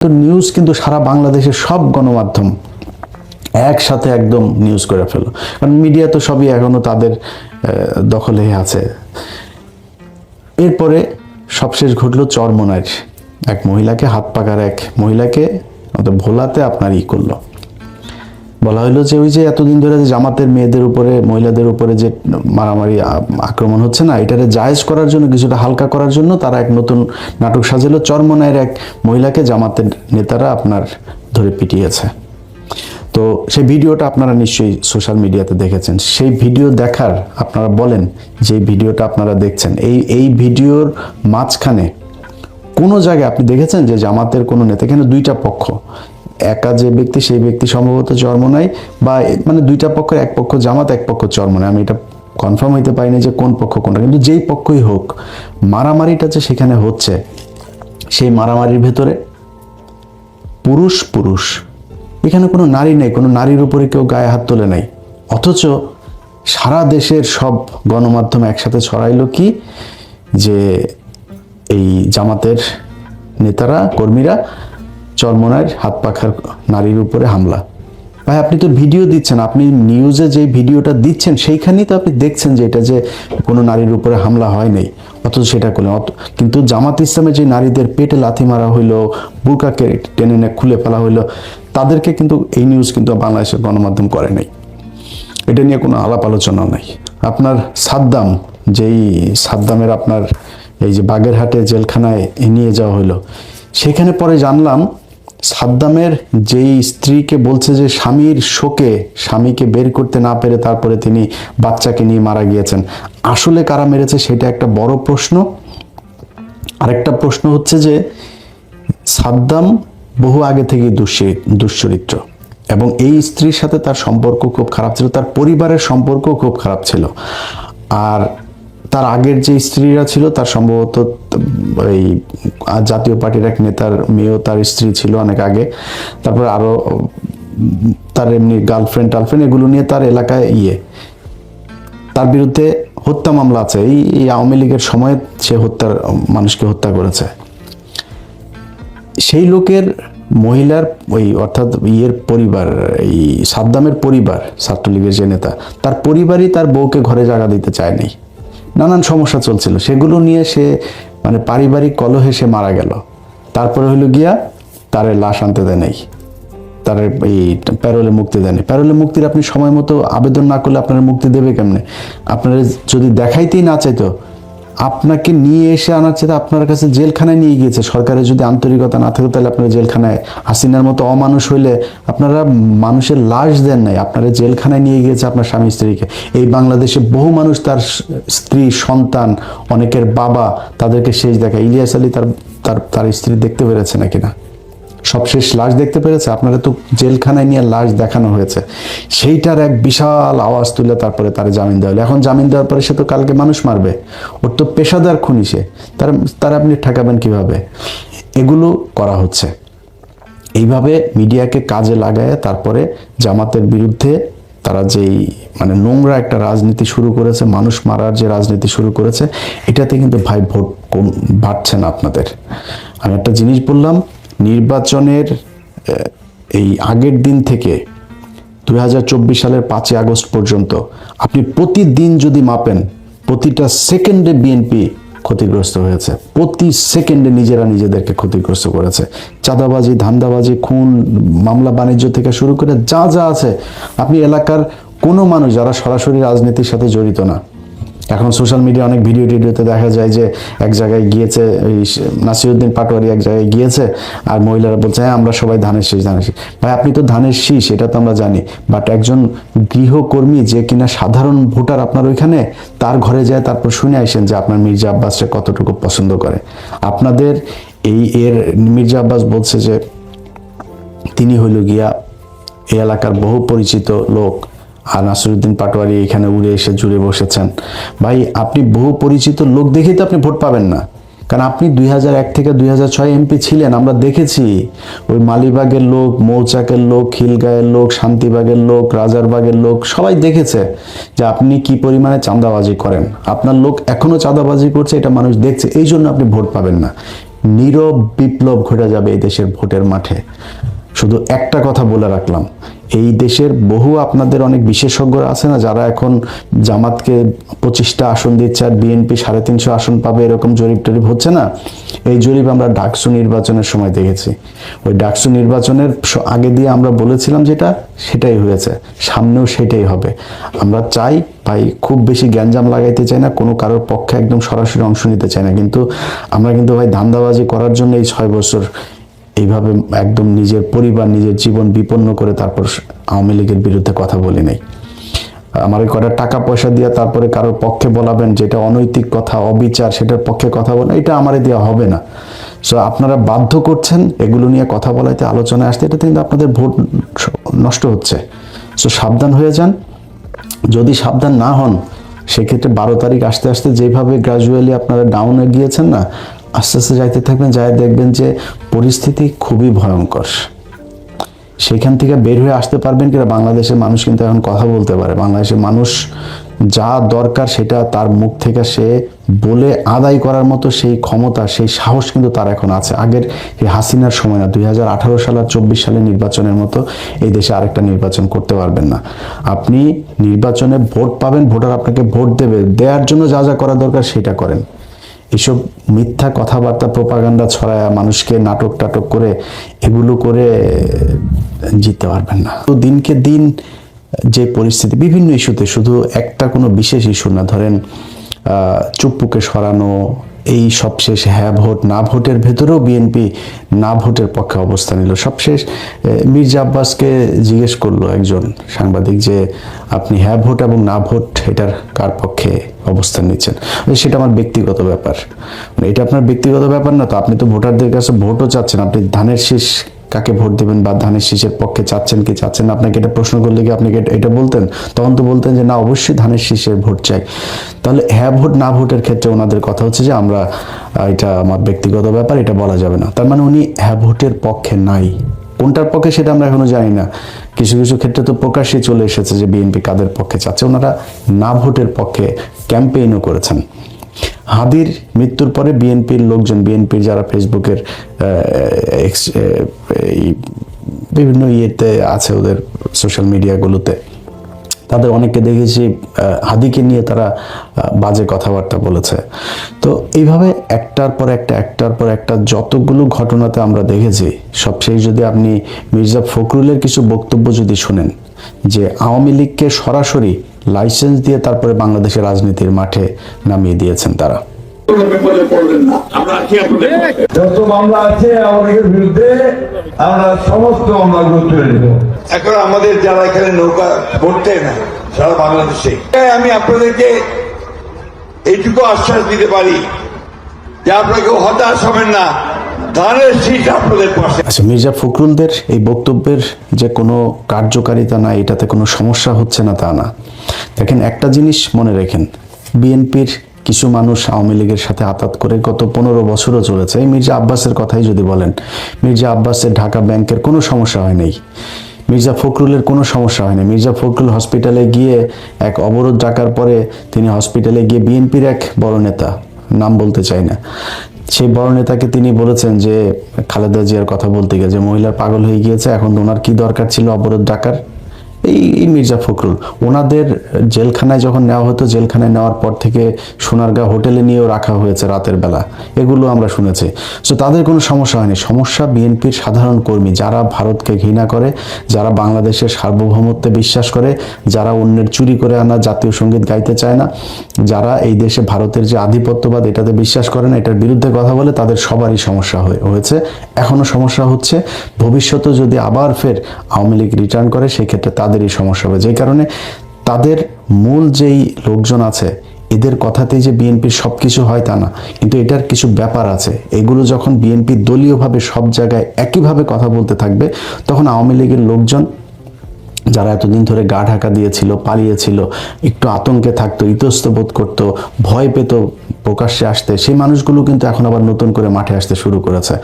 তো নিউজ কিন্তু সারা বাংলাদেশের সব গণমাধ্যম একসাথে একদম নিউজ করে ফেলো। কারণ মিডিয়া তো সবই এখনও তাদের দখলে আছে। এরপরে সবশেষ ঘটলো চরমনার এক মহিলাকে হাত পাকার এক মহিলাকে ভোলাতে আপনার ই করল। বলা হলো যে ওই যে এতদিন ধরে যে জামাতের মেয়েদের উপরে, মহিলাদের উপরে যে মারামারি আক্রমণ হচ্ছে না, এটারে জায়েজ করার জন্য, কিছুটা হালকা করার জন্য তারা এক নতুন নাটক সাজালো। চরমনায়ের এক মহিলাকে জামাতের নেতারা আপনার ধরে পিটিয়েছে। তো সেই ভিডিওটা আপনারা নিশ্চয়ই সোশ্যাল মিডিয়াতে দেখেছেন। সেই ভিডিও দেখার আপনারা বলেন যে ভিডিওটা আপনারা দেখছেন। এই এই ভিডিওর মাঝখানে কোনো জায়গায় আপনি দেখেছেন যে জামাতের কোনো নেতা, এখানে দুইটা পক্ষ একা যে ব্যক্তি, সেই ব্যক্তি সম্ভবত চর্মনাই বা মানে দুইটা পক্ষের এক পক্ষ জামাত, এক পক্ষ চর্মনাই আমি এটা কনফার্ম হইতে পারিনি যে কোন পক্ষ, কোনটা। কিন্তু যেই পক্ষই হোক, মারামারিটা যে সেখানে হচ্ছে, সেই মারামারির ভেতরে পুরুষ পুরুষ। এখানে কোনো নারী নেই, কোনো নারীর উপরে কেউ গায়ে হাত তোলে নাই। অথচ সারা দেশের সব গণমাধ্যম একসাথে ছড়াইল কি? যে এই জামাতের নেতারা, কর্মীরা চরমনার হাত পাখার নারীর উপরে হামলা। ভাই, আপনি তো ভিডিও দিচ্ছেন, আপনি নিউজে যে ভিডিওটা দিচ্ছেন, সেইখানেই তো আপনি দেখছেন যে এটা যে কোনো নারীর উপরে হামলা হয় নাই, অথচ সেটা করলেন। অত কিন্তু জামাত ইসলামের যে নারীদের পেটে লাথি মারা হইল, বুরকাকে টেনে নে খুলে ফেলা হইল, তাদেরকে কিন্তু এই নিউজ কিন্তু বাংলাদেশের গণমাধ্যম করে নাই। এটা নিয়ে কোনো আলাপ আলোচনা নাই। আপনার সাদ্দাম, যেই সাদ্দামের আপনার এই যে বাগেরহাটে জেলখানায় নিয়ে যাওয়া হলো সেখানে পরে জানলাম সাদ্দামের যেই স্ত্রীকে বলছে যে স্বামীর শোকে স্বামীকে বের করতে না পেরে তারপরে তিনি বাচ্চাকে নিয়ে মারা গিয়েছেন, আসলে কারা মেরেছে সেটা একটা বড় প্রশ্ন। আরেকটা প্রশ্ন হচ্ছে যে সাদ্দাম বহু আগে থেকে দুশ্চরিত্র এবং এই স্ত্রীর সাথে তার সম্পর্ক খুব খারাপ ছিল, তার পরিবারের সম্পর্ক খুব খারাপ ছিল। আর তার আগের যে স্ত্রীরা ছিল, তার সম্ভবত এই জাতীয় পার্টির এক নেতার মেয়েও তার স্ত্রী ছিল অনেক আগে। তারপর আরও তার এমনি গার্লফ্রেন্ড টার্লফ্রেন্ড এগুলো নিয়ে তার এলাকায় ইয়ে। তার বিরুদ্ধে হত্যা মামলা আছে। এই আওয়ামী লীগের সময় সে হত্যার, মানুষকে হত্যা করেছে। সেই লোকের মহিলার, ওই অর্থাৎ ইয়ের পরিবার, এই সাদ্দামের পরিবার, ছাত্রলীগের যে নেতা, তার পরিবারই তার বউকে ঘরে জায়গা দিতে চায়নি। নানান সমস্যা চলছিল। সেগুলো নিয়ে সে মানে পারিবারিক কলহে সে মারা গেল। তারপরে হলো গিয়া তারে লাশ আনতে দেয় নাই। তার এই প্যারোলে মুক্তি দেয়নি প্যারোলে মুক্তির আপনি সময় মতো আবেদন না করলে আপনারা মুক্তি দেবে কেমনে? আপনারা যদি দেখাইতেই না চাইতো আপনাকে নিয়ে এসে আনার চেয়ে আপনার কাছে জেলখানায় নিয়ে গিয়েছে। সরকারের যদি আন্তরিকতা না থাকে, তাহলে আপনারা জেলখানায়, হাসিনার মতো অমানুষ হইলে আপনারা মানুষের লাশ দেন নাই। আপনারা জেলখানায় নিয়ে গিয়েছে আপনার স্বামী স্ত্রীকে। এই বাংলাদেশে বহু মানুষ তার স্ত্রী, সন্তান, অনেকের বাবা তাদেরকে শেষ দেখায়। ইলিয়াস আলী তার তার তার স্ত্রী দেখতে পেরেছে নাকি না? সবশেষ লাশ দেখতে পেরেছে? আপনারা তো জেলখানায় নিয়ে লাশ দেখানো হয়েছে। সেইটার এক বিশাল আওয়াজ তুলে তারপরে তার জামিন দেওয়া হলো। এখন জামিন দেওয়ার পরে সে তো কালকে মানুষ মারবে। ওর তো পেশাদার খুনি সে। তার তার আপনি ঠেকাবেন কীভাবে? এগুলো করা হচ্ছে। এইভাবে মিডিয়াকে কাজে লাগায় তারপরে জামাতের বিরুদ্ধে তারা যেই মানে নোংরা একটা রাজনীতি শুরু করেছে, মানুষ মারার যে রাজনীতি শুরু করেছে, এটাতে কিন্তু ভাই ভোট কম, বাড়ছে না আপনাদের। আমি একটা জিনিস বললাম নির্বাচনের এই আগের দিন থেকে দু হাজার চব্বিশ সালের পাঁচই আগস্ট পর্যন্ত আপনি প্রতিদিন যদি মাপেন, প্রতিটা সেকেন্ডে বিএনপি ক্ষতিগ্রস্ত হয়েছে। প্রতি সেকেন্ডে নিজেরা নিজেদেরকে ক্ষতিগ্রস্ত করেছে। চাঁদাবাজি, ধান্দাবাজি, খুন, মামলা বাণিজ্য থেকে শুরু করে যা যা আছে, আপনি এলাকার কোনো মানুষ যারা সরাসরি রাজনীতির সাথে জড়িত না এখন সোশ্যাল মিডিয়া অনেক ভিডিও টিডিওতে দেখা যায় যে এক জায়গায় গিয়েছে, এই নাসিরুদ্দিন পাটোয়ারি এক জায়গায় গিয়েছে আর মহিলারা বলছে হ্যাঁ আমরা সবাই ধানের শীষ ধানের শীষ। ভাই, আপনি তো ধানের শীষ, এটা তো আমরা জানি। বাট একজন গৃহকর্মী যে কিনা সাধারণ ভোটার আপনার ওইখানে, তার ঘরে যায়, তারপর শুনে আসেন যে আপনার মির্জা আব্বাসকে কতটুকু পছন্দ করে। আপনাদের এই এর মির্জা আব্বাস বলছে যে, তিনি হইল গিয়া এই এলাকার বহু পরিচিত লোক আর নাসরুদ্দিন পাটোয়ারি এখানে উড়ে এসে জুড়ে বসেছেন। ভাই, আপনি বহু পরিচিত লোক দেখেই তো আপনি ভোট পাবেন না। কারণ আপনি দুই থেকে দুই এমপি ছিলেন, আমরা দেখেছি। ওই মালিবাগের লোক, মৌচাকের লোক, খিলগাঁয়ের লোক, শান্তিবাগের লোক, রাজারবাগের লোক, সবাই দেখেছে যে আপনি কি পরিমাণে চাঁদাবাজি করেন। আপনার লোক এখনও চাঁদাবাজি করছে, এটা মানুষ দেখছে, এই জন্য আপনি ভোট পাবেন না। নীরব বিপ্লব ঘটে যাবে এই দেশের ভোটের মাঠে। শুধু একটা কথা বলে রাখলাম এই দেশের বহু আপনাদের অনেক বিশেষজ্ঞরা আছে না, যারা এখন জামাতকে পঁচিশটা আসন দিচ্ছে আর বিএনপি সাড়ে তিনশো আসন পাবে, এরকম জরিপ টরিপ হচ্ছে না? এই জরিপ আমরা ডাকসু নির্বাচনের সময় দেখেছি। ওই ডাকসু নির্বাচনের আগে দিয়ে আমরা বলেছিলাম যেটা, সেটাই হয়েছে। সামনেও সেটাই হবে। আমরা চাই, ভাই, খুব বেশি গ্যাঞ্জাম লাগাইতে চাই না, কোনো কারোর পক্ষে একদম সরাসরি অংশ নিতে চাই না। কিন্তু আমরা কিন্তু ভাই, ধান্দাবাজি করার জন্য এই ছয় বছর এইভাবে একদম নিজের পরিবার, নিজের জীবন বিপন্ন করে তারপর আওয়ামী লীগের বিরুদ্ধে কথা বলি নাই। আমার কটা টাকা পয়সা দিয়ে তারপরে কারোর পক্ষে বলাবেন যেটা অনৈতিক কথা, অবিচার, সেটার পক্ষে কথা বলেন, এটা আমারে দেওয়া হবে না। সো আপনারা বাধ্য করছেন এগুলো নিয়ে কথা বলাইতে, আলোচনায় আসতে, এটাতে কিন্তু আপনাদের ভোট নষ্ট হচ্ছে। সো সাবধান হয়ে যান। যদি সাবধান না হন, সেক্ষেত্রে বারো তারিখ আসতে আসতে যেভাবে গ্রাজুয়ালি আপনারা ডাউনে গিয়েছেন না আস্তে আস্তে যাইতে থাকবেন যাই দেখবেন যে পরিস্থিতি খুবই ভয়ঙ্কর। সেখান থেকে বের হয়ে আসতে পারবেন কিনা, বাংলাদেশের মানুষ কিন্তু এখন কথা বলতে পারে। বাংলাদেশের মানুষ যা দরকার সেটা তার মুখ থেকে সে বলে আদায় করার মতো সেই ক্ষমতা, সেই সাহস কিন্তু তার এখন আছে। আগের এই হাসিনার সময় না, দুই হাজার আঠারো সাল আর চব্বিশ সালের নির্বাচনের মতো এই দেশে আরেকটা নির্বাচন করতে পারবেন না। আপনি নির্বাচনে ভোট পাবেন, ভোটার আপনাকে ভোট দেবে। দেওয়ার জন্য যা যা করা দরকার সেটা করেন। এসব মিথ্যা কথাবার্তা প্রপাগান্ডা ছড়ায় মানুষকে নাটক টাটক করে এগুলো করে জিততে পারবেন না। তো দিনকে দিন যে পরিস্থিতি, বিভিন্ন ইস্যুতে শুধু একটা কোনো বিশেষ ইস্যু না, ধরেন চুপপুকে সরানো এই সবশেষ হ্যাঁ ভোট, না ভোটের ভেতরেও বিএনপি না ভোটের পক্ষে অবস্থান নিল। সবশেষ মির্জা আব্বাসকে জিজ্ঞেস করল একজন সাংবাদিক যে, আপনি হ্যাঁ ভোট এবং না ভোট, এটার কার পক্ষে অবস্থান নিচ্ছেন? সেটা আমার ব্যক্তিগত ব্যাপার। মানে এটা আপনার ব্যক্তিগত ব্যাপার না, তো আপনি তো ভোটারদের কাছে ভোটও চাচ্ছেন, আপনি ধানের শীষ কাকে ভোট দেবেন বা ধানের শীষের পক্ষে চাচ্ছেন, কি চাচ্ছেন আপনাকে এটা প্রশ্ন করলে কি আপনি এটা- এটা বলতেন? তখন তো বলতেন যে না, অবশ্যই ধানের শীষের ভোট চাই। তাহলে হ্যাঁ ভোট, না ভোটের ক্ষেত্রে ওনাদের কথা হচ্ছে যে আমরা এটা আমার ব্যক্তিগত ব্যাপার, এটা বলা যাবে না। তার মানে উনি হ্যাঁ ভোটের পক্ষে নাই। কোনটার পক্ষে সেটা আমরা এখনও জানি না। কিছু কিছু ক্ষেত্রে তো প্রকাশ্যে চলে এসেছে যে বিএনপি কাদের পক্ষে চাচ্ছে। ওনারা না ভোটের পক্ষে ক্যাম্পেইনও করেছেন। হাদির মৃত্যুর পরে বিএনপির লোকজন, বিএনপির যারা ফেসবুকের বিভিন্ন ইয়েতে আছে ওদের সোশ্যাল মিডিয়াগুলোতে, তাদের অনেককে দেখেছি হাদিকে নিয়ে তারা বাজে কথাবার্তা বলেছে। তো এইভাবে একটার পর একটা, একটার পর একটা যতগুলো ঘটনাতে আমরা দেখেছি, সবশেষ যদি আপনি মির্জা ফখরুলের কিছু বক্তব্য যদি শুনেন, যে আওয়ামী লীগকে সরাসরি লাইসেন্স দিয়ে তারপরে বাংলাদেশের রাজনীতির মাঠে নামিয়ে দিয়েছেন তারা। যত মামলা আছে আমাদের বিরুদ্ধে আমরা সমস্ত মামলাগুলো তুলে নেব। এখন আমাদের যারা এখানে নৌকা ভরতে না সারা বাংলাদেশে। তাই আমি আপনাদেরকে এইটুকু আশ্বাস দিতে পারি যে আপনাকে হতাশ হবেন না। আচ্ছা মির্জা ফখরুলদের এই বক্তব্যের যে কোনো কার্যকারিতা না এটাতে কোনো সমস্যা হচ্ছে না তা না। দেখেন, একটা জিনিস মনে রেখেন, বিএনপির কিছু মানুষ আওয়ামী লীগের সাথে আতাত করে গত পনেরো বছরও চলেছে। এই মির্জা আব্বাসের কথাই যদি বলেন, মির্জা আব্বাসের ঢাকা ব্যাংকের কোনো সমস্যা হয় নাই। মির্জা ফখরুলের কোনো সমস্যা হয়নি মির্জা ফখরুল হসপিটালে গিয়ে এক অবরোধ ডাকার পরে তিনি হসপিটালে গিয়ে বিএনপির এক বড় নেতা, নাম বলতে চাই না। সেই বড় নেতাকে তিনি বলেছেন যে খালেদা জিয়ার কথা বলতে গেলে যে মহিলা পাগল হয়ে গিয়েছে, এখন ওনার কি দরকার ছিল অবরোধ ডাকার? এই মির্জা ফখরুল। ওনাদের জেলখানায় যখন নেওয়া হতো, জেলখানায় নেওয়ার পর থেকে সোনারগাঁ হোটেলে নিয়েও রাখা হয়েছে রাতের বেলা। এগুলো আমরা শুনেছি। সো তাদের কোনো সমস্যা হয়নি। সমস্যা বিএনপির সাধারণ কর্মী, যারা ভারতকে ঘৃণা করে, যারা বাংলাদেশের সার্বভৌমত্বে বিশ্বাস করে, যারা অন্যের চুরি করে আনা জাতীয় সংগীত গাইতে চায় না, যারা এই দেশে ভারতের যে আধিপত্যবাদ, এটাতে বিশ্বাস করে না, এটার বিরুদ্ধে কথা বলে, তাদের সবারই সমস্যা হয়ে, হয়েছে। এখনও সমস্যা হচ্ছে ভবিষ্যতে যদি আবার ফের আওয়ামী লীগ রিটার্ন করে সেই ক্ষেত্রে তাদেরই সমস্যা হবে। যেই কারণে তাদের মূল যেই লোকজন আছে, এদের কথাতেই যে বিএনপির সব কিছু হয় তা না। কিন্তু এটার কিছু ব্যাপার আছে। এগুলো যখন বিএনপি দলীয়ভাবে সব জায়গায় একইভাবে কথা বলতে থাকবে, তখন আওয়ামী লীগের লোকজন যারা এতদিন ধরে গা ঢাকা দিয়েছিল, পালিয়েছিল, একটু আতঙ্কে থাকতো ইতস্ত বোধ করতো, ভয় পেত প্রকাশ্যে আসতে, সেই মানুষগুলো কিন্তু এখন আবার নতুন করে মাঠে আসতে শুরু করেছে।